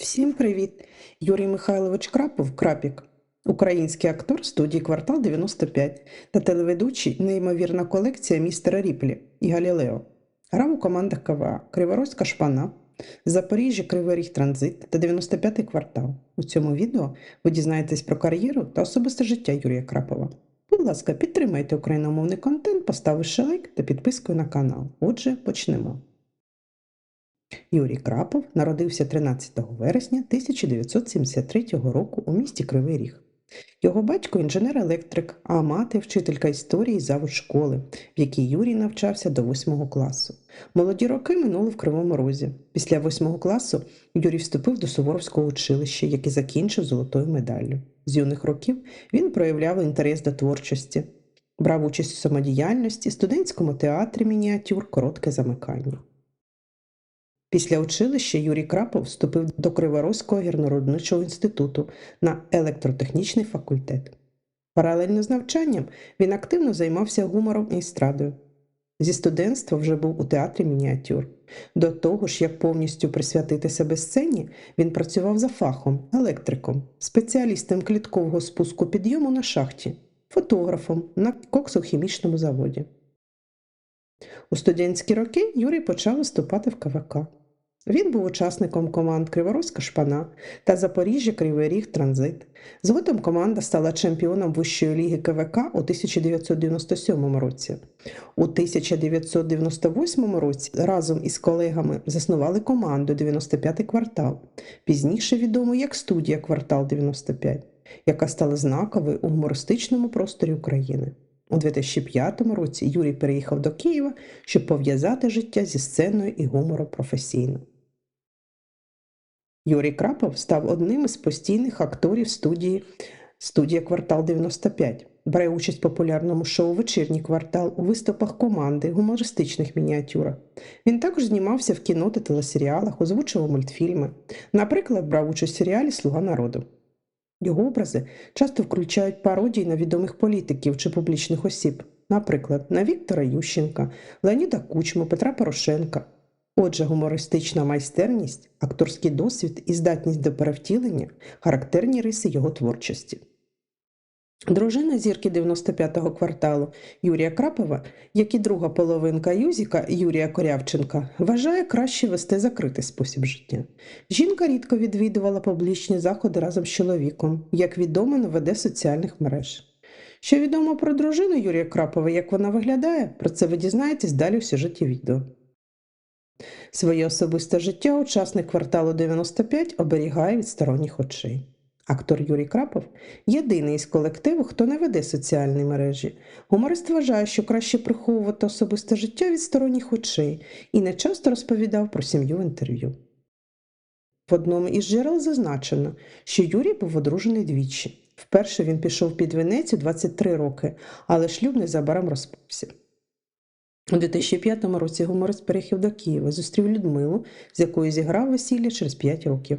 Всім привіт! Юрій Михайлович Крапов, Крапік, український актор студії Квартал 95 та телеведучий Неймовірна колекція містера Ріплі і Галілео. Грав у командах КВА Криворозька Шпана, Запоріжжя Кривий Ріг Транзит та 95-й квартал. У цьому відео ви дізнаєтесь про кар'єру та особисте життя Юрія Крапова. Будь ласка, підтримайте україномовний контент, поставивши лайк та підпискою на канал. Отже, почнемо. Юрій Крапов народився 13 вересня 1973 року у місті Кривий Ріг. Його батько інженер-електрик, а мати вчителька історії завуч школи, в якій Юрій навчався до 8 класу. Молоді роки минули в Кривому Розі. Після 8 класу Юрій вступив до Суворовського училища, яке закінчив золотою медаллю. З юних років він проявляв інтерес до творчості, брав участь у самодіяльності, студентському театрі мініатюр Коротке замикання. Після училища Юрій Крапов вступив до Криворозького гірнородничого інституту на електротехнічний факультет. Паралельно з навчанням він активно займався гумором і естрадою. Зі студентства вже був у театрі мініатюр. До того ж, як повністю присвятити себе сцені, він працював за фахом, електриком, спеціалістом кліткового спуску підйому на шахті, фотографом на коксохімічному заводі. У студентські роки Юрій почав виступати в КВК. Він був учасником команд Криворозька Шпана та Запоріжжя Кривий Ріг Транзит. Згодом команда стала чемпіоном Вищої ліги КВК у 1997 році. У 1998 році разом із колегами заснували команду 95-й квартал, пізніше відому як студія Квартал 95, яка стала знаковою у гумористичному просторі України. У 2005 році Юрій переїхав до Києва, щоб пов'язати життя зі сценою і гумором професійно. Юрій Крапов став одним із постійних акторів студії студія Квартал 95. Бере участь в популярному шоу Вечірній квартал у виступах команди, гумористичних мініатюрах. Він також знімався в кіно та телесеріалах, озвучував мультфільми. Наприклад, брав участь у серіалі Слуга народу. Його образи часто включають пародії на відомих політиків чи публічних осіб, наприклад, на Віктора Ющенка, Леоніда Кучму, Петра Порошенка. Отже, гумористична майстерність, акторський досвід і здатність до перевтілення характерні риси його творчості. Дружина зірки 95-го кварталу Юрія Крапова, як і друга половинка Юзіка Юрія Корявченка, вважає краще вести закритий спосіб життя. Жінка рідко відвідувала публічні заходи разом з чоловіком, як відомо, не веде соціальних мереж. Що відомо про дружину Юрія Крапова, як вона виглядає, про це ви дізнаєтесь далі в сюжеті відео. Своє особисте життя учасник кварталу 95 оберігає від сторонніх очей. Актор Юрій Крапов єдиний із колективу, хто не веде соціальні мережі. Гуморист вважає, що краще приховувати особисте життя від сторонніх очей і не часто розповідав про сім'ю в інтерв'ю. В одному із джерел зазначено, що Юрій був одружений двічі. Вперше він пішов під венець у 23 роки, але шлюб незабаром розпався. У 2005 році гуморист переїхав до Києва, зустрів Людмилу, з якою зіграв весілля через 5 років.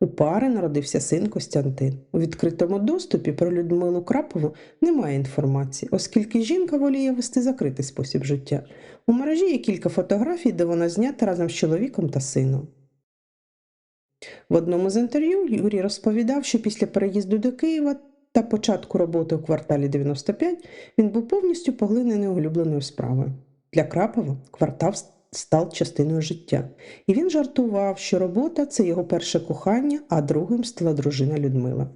У пари народився син Костянтин. У відкритому доступі про Людмилу Крапову немає інформації, оскільки жінка воліє вести закритий спосіб життя. У мережі є кілька фотографій, де вона знята разом з чоловіком та сином. В одному з інтерв'ю Юрій розповідав, що після переїзду до Києва та початку роботи у кварталі 95 він був повністю поглинений улюбленою справою. Для Крапова квартал став частиною життя, і він жартував, що робота це його перше кохання, а другим стала дружина Людмила.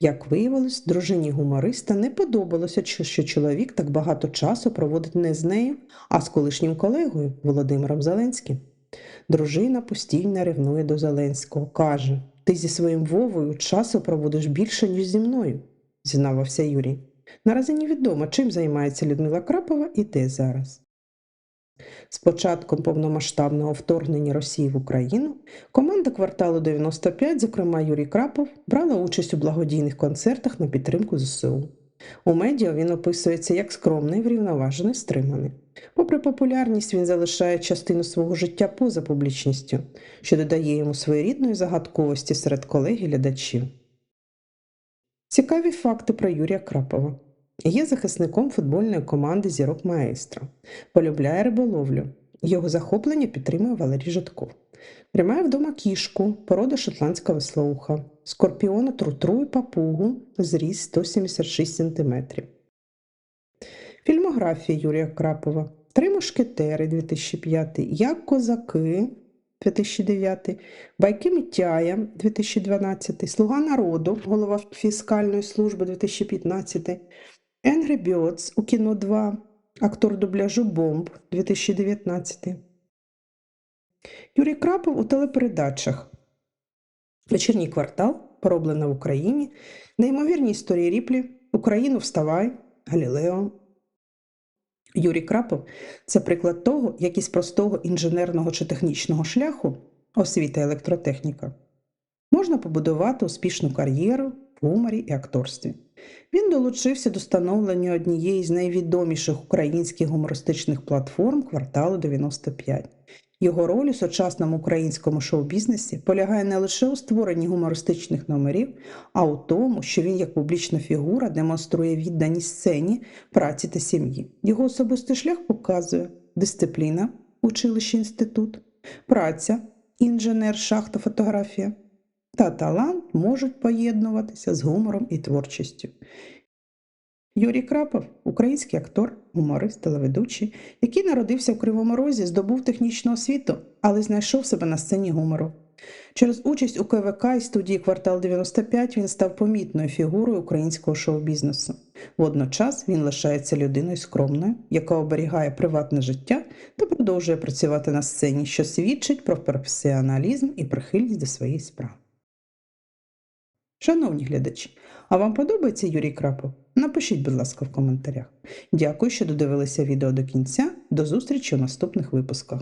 Як виявилось, дружині гумориста не подобалося, що чоловік так багато часу проводить не з нею, а з колишнім колегою Володимиром Зеленським. Дружина постійно ревнує до Зеленського. Каже: Ти зі своїм Вовою часу проводиш більше, ніж зі мною, зізнавався Юрій. Наразі невідомо, чим займається Людмила Крапова і де зараз. З початком повномасштабного вторгнення Росії в Україну команда кварталу 95, зокрема Юрій Крапов, брала участь у благодійних концертах на підтримку ЗСУ. У медіа він описується як скромний, врівноважений, стриманий. Попри популярність, він залишає частину свого життя поза публічністю, що додає йому своєрідної загадковості серед колег і глядачів. Цікаві факти про Юрія Крапова. Є захисником футбольної команди Зірок Маестро, полюбляє риболовлю. Його захоплення підтримує Валерій Житков. Тримає вдома кішку, порода шотландська веслоуха, скорпіона трутру і папугу, зріст 176 см. Фільмографія Юрія Крапова. Три мушкетери 2005, Як козаки 2009, Байки Митяя 2012, Слуга народу, голова фіскальної служби 2015, Angry Birds у кіно 2, актор дубляжу Бомб 2019. Юрій Крапов у телепередачах Вечірній квартал, пороблена в Україні, Неймовірні історії Ріплі, Україну вставай, Галілео. Юрій Крапов це приклад того, як із простого інженерного чи технічного шляху освіта електротехніка можна побудувати успішну кар'єру в гуморі і акторстві. Він долучився до становлення однієї з найвідоміших українських гумористичних платформ кварталу 95. Його роль у сучасному українському шоу-бізнесі полягає не лише у створенні гумористичних номерів, а у тому, що він як публічна фігура демонструє відданість сцені, праці та сім'ї. Його особистий шлях показує дисципліна, училище інститут, праця, інженер, шахта, фотографія та талант можуть поєднуватися з гумором і творчістю. Юрій Крапов український актор, гуморист, телеведучий, який народився в Кривому Розі, здобув технічну освіту, але знайшов себе на сцені гумору. Через участь у КВК і студії Квартал 95 він став помітною фігурою українського шоу-бізнесу. Водночас він лишається людиною скромною, яка оберігає приватне життя та продовжує працювати на сцені, що свідчить про професіоналізм і прихильність до своєї справи. Шановні глядачі, а вам подобається Юрій Крапов? Напишіть, будь ласка, в коментарях. Дякую, що додивилися відео до кінця. До зустрічі у наступних випусках.